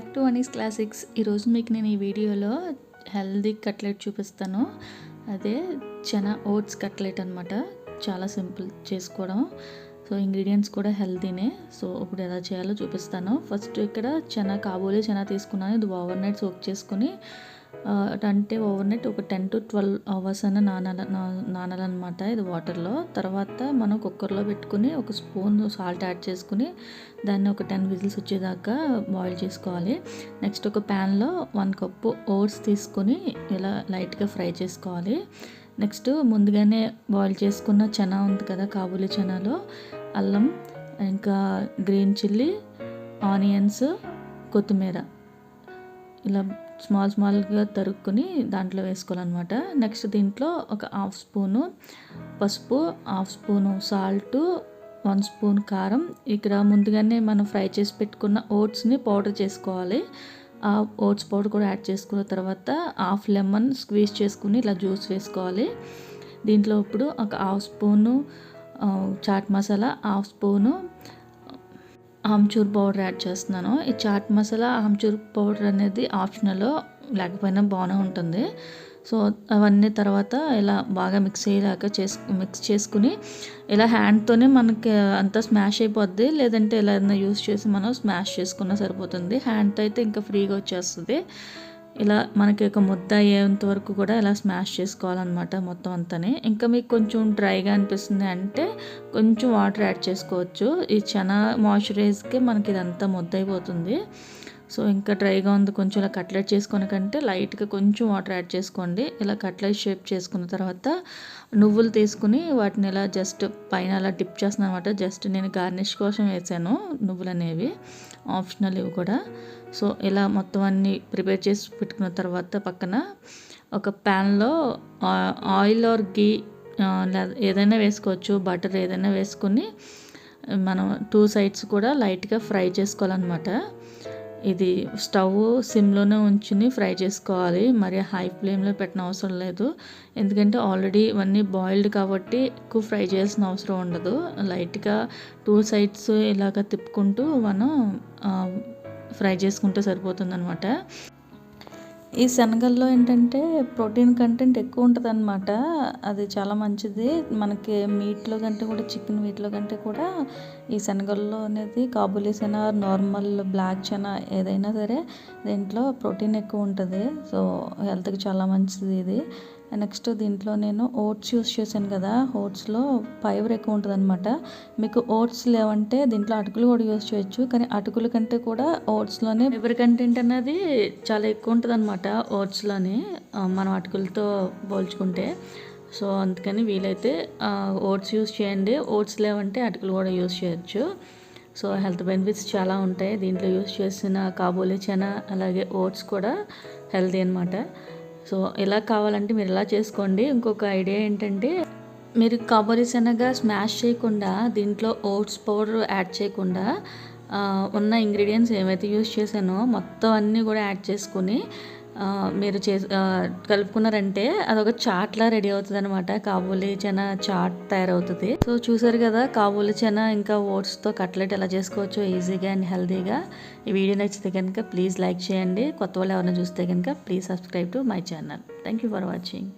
Back to Anees classics ఈరోజు మీకు నేను ఈ వీడియోలో హెల్దీ కట్లెట్ చూపిస్తాను. అదే చనా ఓట్స్ కట్లెట్ అనమాట చాలా సింపుల్ చేసుకోవడం. సో ఇంగ్రీడియంట్స్ కూడా హెల్తీనే సో ఇప్పుడు ఎలా చేయాలో చూపిస్తాను. ఫస్ట్ ఇక్కడ చనా కాబోలే చనా తీసుకున్నాను. ఇది ఓవర్ నైట్ సోక్ చేసుకుని అంటే ఓవర్ నైట్ ఒక టెన్ టు ట్వెల్వ్ అవర్స్ అన్న నానాల నానాలన్నమాట ఇది వాటర్లో తర్వాత మనం కుక్కర్లో పెట్టుకుని ఒక స్పూన్ సాల్ట్ యాడ్ చేసుకుని దాన్ని ఒక టెన్ విజిల్స్ వచ్చేదాకా బాయిల్ చేసుకోవాలి. నెక్స్ట్ ఒక ప్యాన్లో వన్ కప్పు ఓట్స్ తీసుకొని ఇలా లైట్గా ఫ్రై చేసుకోవాలి. నెక్స్ట్ ముందుగానే బాయిల్ చేసుకున్న చనా ఉంది కదా కాబూలి చనాలో. అల్లం ఇంకా గ్రీన్ చిల్లీ ఆనియన్స్ కొత్తిమీర. ఇలా స్మాల్ స్మాల్గా తరుక్కుని దాంట్లో వేసుకోవాలన్నమాట. నెక్స్ట్ దీంట్లో ఒక హాఫ్ స్పూను పసుపు half spoon salt one spoon కారం. ఇక్కడ ముందుగానే మనం ఫ్రై చేసి పెట్టుకున్న ఓట్స్ని పౌడర్ చేసుకోవాలి. ఆ ఓట్స్ పౌడర్ కూడా యాడ్ చేసుకున్న తర్వాత హాఫ్ లెమన్ స్క్వీజ్ చేసుకుని ఇలా జ్యూస్ వేసుకోవాలి. దీంట్లో ఇప్పుడు ఒక half spoon chaat masala half spoon amchur powder add చేస్తున్నాను. ఈ చాట్ మసాలా ఆమ్చూర్ పౌడర్ అనేది ఆప్షనల్ లేకపోయినా బాగానే ఉంటుంది. సో అవన్నీ తర్వాత ఇలా బాగా మిక్స్ అయ్యేలాగా చేసు మిక్స్ చేసుకుని ఇలా హ్యాండ్తోనే మనకి అంతా స్మాష్ అయిపోద్ది. లేదంటే ఇలా ఏదైనా యూస్ చేసి మనం స్మాష్ చేసుకున్నా సరిపోతుంది. హ్యాండ్తో అయితే ఇంకా ఫ్రీగా వచ్చేస్తుంది. ఇలా మనకి ఒక ముద్ద అయ్యేంత వరకు కూడా ఇలా స్మాష్ చేసుకోవాలన్నమాట మొత్తం అంతానే. ఇంకా మీకు కొంచెం డ్రైగా అనిపిస్తుంది అంటే కొంచెం వాటర్ యాడ్ చేసుకోవచ్చు. ఈ చనా మాయిశ్చరైజ్కి మనకి ఇదంతా ముద్ద అయిపోతుంది. సో ఇంకా డ్రైగా ఉంది. కొంచెం ఇలా కట్లెట్ చేసుకునే కంటే లైట్గా కొంచెం వాటర్ యాడ్ చేసుకోండి. ఇలా కట్లెట్ షేప్ చేసుకున్న తర్వాత నువ్వులు తీసుకుని వాటిని ఇలా జస్ట్ పైన అలా డిప్ చేస్తున్నాను అనమాట జస్ట్ నేను గార్నిష్ కోసం వేసాను నువ్వులు అనేవి. ఆప్షనల్ ఇవి కూడా. సో ఇలా మొత్తం అన్ని ప్రిపేర్ చేసి పెట్టుకున్న తర్వాత పక్కన ఒక ప్యాన్లో ఆయిల్ ఆర్ గీ ఏదైనా వేసుకోవచ్చు. బటర్ ఏదైనా వేసుకొని మనం టూ సైడ్స్ కూడా లైట్గా ఫ్రై చేసుకోవాలన్నమాట. ఇది స్టవ్ సిమ్లోనే ఉంచుని ఫ్రై చేసుకోవాలి. మరి హై ఫ్లేమ్లో పెట్టిన అవసరం లేదు. ఎందుకంటే ఆల్రెడీ ఇవన్నీ బాయిల్డ్ కాబట్టి ఎక్కువ ఫ్రై చేయాల్సిన అవసరం ఉండదు. లైట్గా టూ సైడ్స్ ఇలాగ తిప్పుకుంటూ మనం ఫ్రై చేసుకుంటే సరిపోతుంది అనమాట ఈ శనగల్లో ఏంటంటే ప్రోటీన్ కంటెంట్ ఎక్కువ ఉంటుంది అనమాట అది చాలా మంచిది. మనకి మీట్లో కంటే కూడా చికెన్ మీట్లో కంటే కూడా ఈ శనగల్లో అనేది కాబులీ శన నార్మల్ బ్లాక్ చనా ఏదైనా సరే దీంట్లో ప్రోటీన్ ఎక్కువ ఉంటుంది. సో హెల్త్కి చాలా మంచిది ఇది. నెక్స్ట్ దీంట్లో నేను ఓట్స్ యూస్ చేశాను కదా ఓట్స్లో ఫైబర్ ఎక్కువ ఉంటుంది అనమాట మీకు ఓట్స్ లేవంటే దీంట్లో అటుకులు కూడా యూస్ చేయొచ్చు కానీ అటుకుల కంటే కూడా ఓట్స్లోనే ఫైబర్ కంటెంట్ అనేది చాలా ఎక్కువ ఉంటుంది అనమాట ఓట్స్లోని మనం అటుకులతో పోల్చుకుంటే. సో అందుకని వీలైతే ఓట్స్ యూస్ చేయండి. ఓట్స్ లేవంటే అటుకులు కూడా యూస్ చేయొచ్చు. సో హెల్త్ బెనిఫిట్స్ చాలా ఉంటాయి. దీంట్లో యూస్ చేసిన కాబోలి చనా అలాగే ఓట్స్ కూడా హెల్తీ అనమాట సో ఎలా కావాలంటే మీరు ఎలా చేసుకోండి. ఇంకొక ఐడియా ఏంటంటే మీరు కొబ్బరి శనగ స్మాష్ చేయకుండా దీంట్లో ఓట్స్ పౌడర్ యాడ్ చేయకుండా ఉన్న ఇంగ్రీడియంట్స్ ఏమైతే యూస్ చేశానో మొత్తం అన్నీ కూడా యాడ్ చేసుకుని మీరు చే కలుపుకున్నారంటే అదొక చాట్లా రెడీ అవుతుంది అనమాట కాబూలి చనా చాట్ తయారవుతుంది. సో చూసారు కదా కాబూలి చనా ఇంకా ఓట్స్తో కట్లెట్ ఎలా చేసుకోవచ్చో ఈజీగా అండ్ హెల్తీగా ఈ వీడియో నచ్చితే కనుక ప్లీజ్ లైక్ చేయండి. కొత్త వాళ్ళు ఎవరైనా చూస్తే కనుక please subscribe to my channel. Thank you for watching.